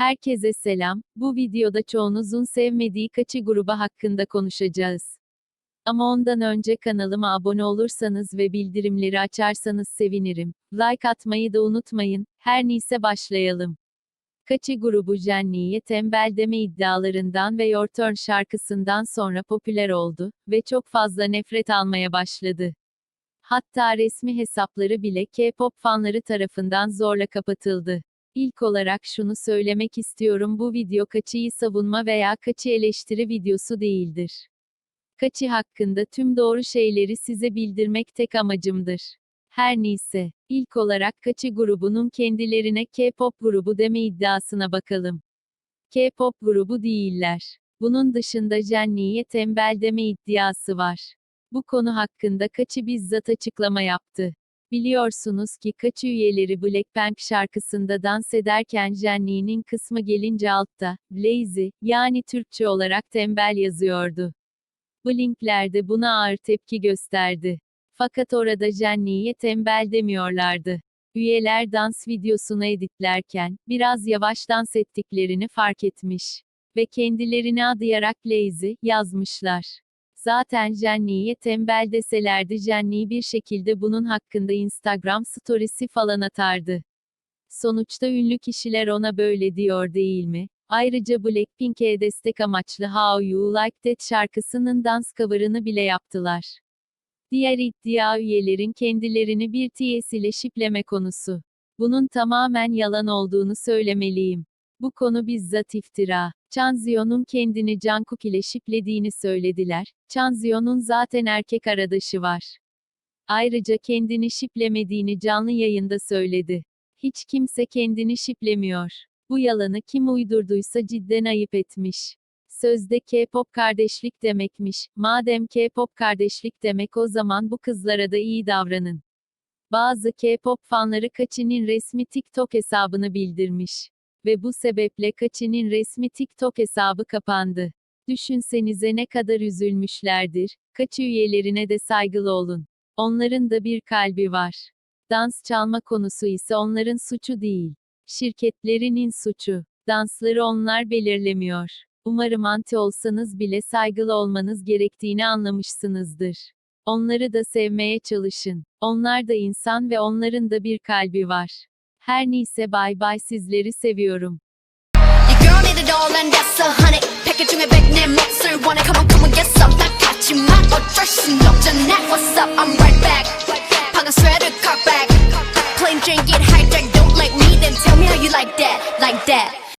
Herkese selam. Bu videoda çoğunuzun sevmediği kaçı grubu hakkında konuşacağız. Ama ondan önce kanalıma abone olursanız ve bildirimleri açarsanız sevinirim. Like atmayı da unutmayın. Her neyse başlayalım. Kaçı grubu Jenny'ye tembel deme iddialarından ve Your Turn şarkısından sonra popüler oldu ve çok fazla nefret almaya başladı. Hatta resmi hesapları bile K-pop fanları tarafından zorla kapatıldı. İlk olarak şunu söylemek istiyorum bu video Kaçı'yı savunma veya Kaçı eleştiri videosu değildir. Kaçı hakkında tüm doğru şeyleri size bildirmek tek amacımdır. Her neyse, ilk olarak Kaçı grubunun kendilerine K-pop grubu deme iddiasına bakalım. K-pop grubu değiller. Bunun dışında Jenny'ye tembel deme iddiası var. Bu konu hakkında Kaçı bizzat açıklama yaptı. Biliyorsunuz ki Kaçı üyeleri Blackpink şarkısında dans ederken Jenny'nin kısmı gelince altta, lazy, yani Türkçe olarak tembel yazıyordu. Blinkler de buna ağır tepki gösterdi. Fakat orada Jenny'ye tembel demiyorlardı. Üyeler dans videosunu editlerken, biraz yavaş dans ettiklerini fark etmiş. Ve kendilerini adayarak lazy, yazmışlar. Zaten Jenny'ye tembel deselerdi Jenny bir şekilde bunun hakkında Instagram storiesi falan atardı. Sonuçta ünlü kişiler ona böyle diyor değil mi? Ayrıca Blackpink'e destek amaçlı How You Like That şarkısının dans cover'ını bile yaptılar. Diğer iddia üyelerin kendilerini bir TS ile şipleme konusu. Bunun tamamen yalan olduğunu söylemeliyim. Bu konu bizzat iftira. Chanzio'nun kendini Jungkook ile şiplediğini söylediler. Chanzio'nun zaten erkek arkadaşı var. Ayrıca kendini şiplemediğini canlı yayında söyledi. Hiç kimse kendini şiplemiyor. Bu yalanı kim uydurduysa cidden ayıp etmiş. Sözde K-pop kardeşlik demekmiş. Madem K-pop kardeşlik demek o zaman bu kızlara da iyi davranın. Bazı K-pop fanları Kaçi'nin resmi TikTok hesabını bildirmiş. Ve bu sebeple Kaçi'nin resmi TikTok hesabı kapandı. Düşünsenize ne kadar üzülmüşlerdir. Kaçı üyelerine de saygılı olun. Onların da bir kalbi var. Dans çalma konusu ise onların suçu değil. Şirketlerinin suçu. Dansları onlar belirlemiyor. Umarım anti olsanız bile saygılı olmanız gerektiğini anlamışsınızdır. Onları da sevmeye çalışın. Onlar da insan ve onların da bir kalbi var. Her neyse bay bay sizleri seviyorum. Like that.